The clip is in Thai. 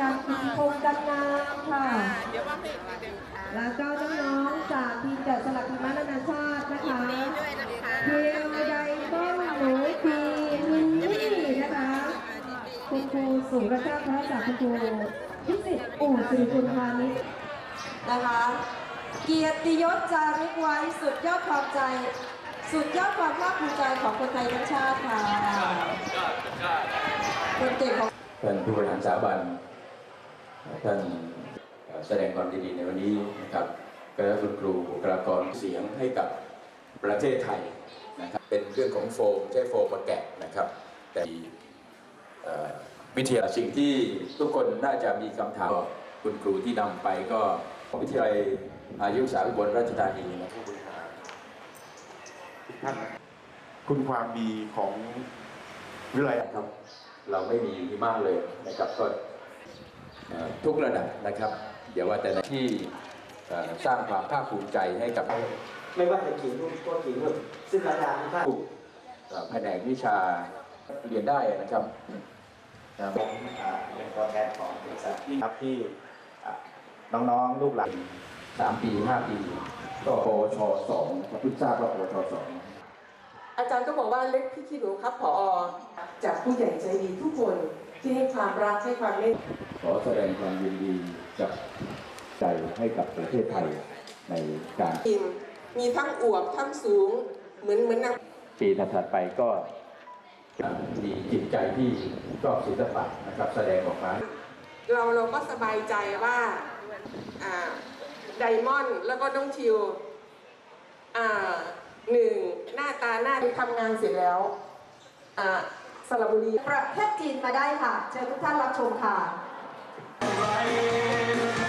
จากทีมพงกันงามค่ะ เดี๋ยวว่าให้อีกมาเดิมค่ะแล้วก็น้องๆจากทีมแกะสลักหิมะนานาชาตินะคะด้วยนะคะเพียวใดต้มหนูปีมินนี่นะคะคุณครูสุรชาติพระศาสตร์คุณครูพิสิทธิ์อู่สิริคุณพาณิชย์นะคะ เกียรติยศจารึกไว้สุดยอดความใจ สุดยอดความภาคภูมิใจของคนไทยทั้งชาติค่ะคนเก่งของ ท่านผู้บริหารสถาบัน ท่านแสดงความยินดีในวันนี้นะครับคณะคุณครูบุคลากรเสียงให้กับประเทศไทยนะครับเป็นเรื่องของโฟมใช้โฟมมาแกะนะครับ แต่เอ่อวิทยาสิ่งที่ทุกคนน่าจะมีคำถามคุณครูที่นำไปก็วิทยาลัยอายุสาอุบลราชธานีนะครับผู้บริหารทุกท่านนะคุณความดีของวิทยาลัยนะครับ เราไม่มีหิมะเลยนะครับก็เอ่อ ทุกระดับนะครับอย่าว่าแต่ในที่สร้างความภาคภูมิใจให้กับ ไม่ว่าจะกี่รุ่นก็กี่รุ่นซึ่งอาจารย์ท่านแผนกวิชาเรียนได้นะครับผมเป็นตัวแทนของบริษัทที่ครับที่อ่าน้องๆลูกหลานสามปีห้าปีก็ปชสองครับเพิ่งทราบว่าปชสองอาจารย์ก็บอกว่าเล็กพี่ขี้หนูครับผอจากผู้ใหญ่ใจดีทุกคนที่ให้ความรักให้ความเมตตา ขอแสดงความยินดีกับใจให้กับประเทศไทยในการทีมมีทั้งอวบทั้งสูงเหมือนเหมือนนางปีถัดๆไปก็เอ่อมีจิตใจที่ชอบศิลปะนะครับแสดงออกมาเราเราก็สบายใจว่าอ่าไดมอนด์แล้วก็น้องทิวอ่าหนึ่งหน้าตาหน้าทำงานเสร็จแล้วอ่าสระบุรีประเทศจีนมาได้ค่ะ เชิญทุกท่านรับชมค่ะ Right.